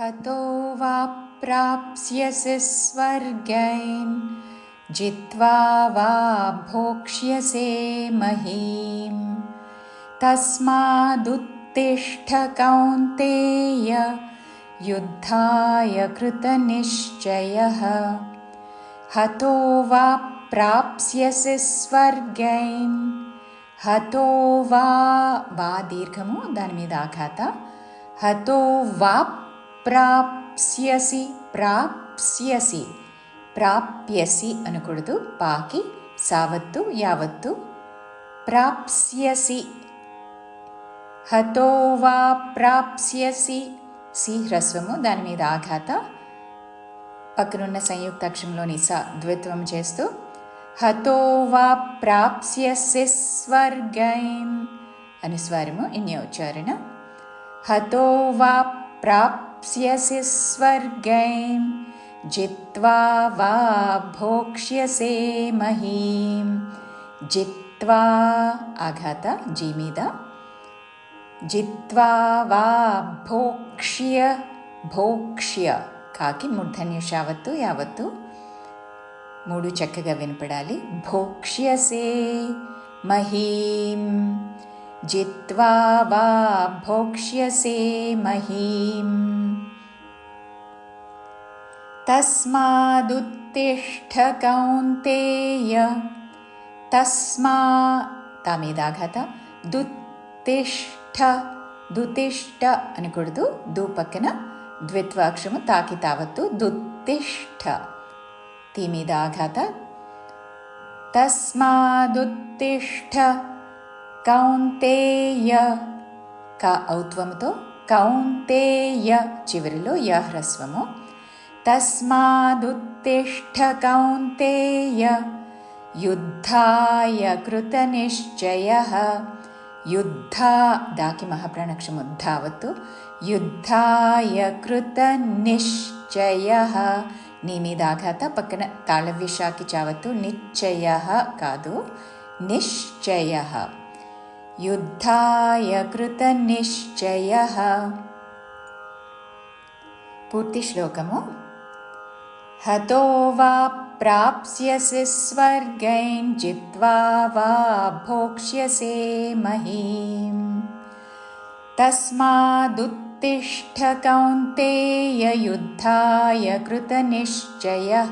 हतो वा प्राप्स्यसि स्वर्गैन् जित्वा वा भोक्ष्यसे महीं तस्मादुत्तिष्ठ कौन्तेय युद्धाय कृतनिश्चयः। हतो वा प्राप्स्यसि स्वर्गैन् हतो वा वा दीर्घमु दानिमिदाघात। हतो वा ప్రాప్స్యసి ప్రాప్స్యసి ప్రాప్యసి అనకూడదు. పాకి సావత్తు యావత్తు. ప్రాప్స్యసి. హతో వా ప్రాప్స్యసి. సి హ్రస్వము దాని మీద ఆఘాత. పక్కనున్న సంయుక్తాక్షరంలోని స ద్విత్వం చేస్తూ హతో వా ప్రాప్స్యసి స్వర్గైన్ అనుస్వారము ఇన్య ఉచ్చారణ హతో వా ప్రాప్ प्राप्स्यसि स्वर्गैं जित्वा वा भोक्ष्यसे महीं। जित्वा अघत जिमिद। జిత్వా వా భోక్ష్య భోక్ష్య కాకి మూర్ధన్య యావత్తు యావత్తు మూడు చక్కగా వినపడాలి. భోక్ష్యసే మహీం. జిత్వా వా భోక్ష్యసే మహీం. తస్మాదుత్తిష్ఠ కౌంతేయ తస్మా తామీదాఘాత దుత్తిష్ట దుతిష్ట అనకూడదు. దు పక్కన ద్విత్వాక్షము తాకి తావత్తు దుత్తిష్ట ती మీద ఆఘాత తస్మాదుత్తిష్ఠ కౌంతేయ. క ఔత్వముతో కౌంతేయ చివరిలో య तस्मादुत्तिष्ठ कौन्तेय युद्धाय कृतनिश्चयः। कृतनिश्चयि महाप्रणक्षमुद्धावत् युद्धाय कृतनिश्चयः। निमिदाघातः पक्क तालविशाखि चावत्। निश्चयः। युद्धाय कृतनिश्चयः। पूर्तिश्लोकम्। हतो वा प्राप्स्यसि स्वर्गैं जित्वा वा भोक्ष्यसे महीम् तस्मादुत्तिष्ठ कौन्तेय युद्धाय कृतनिश्चयः।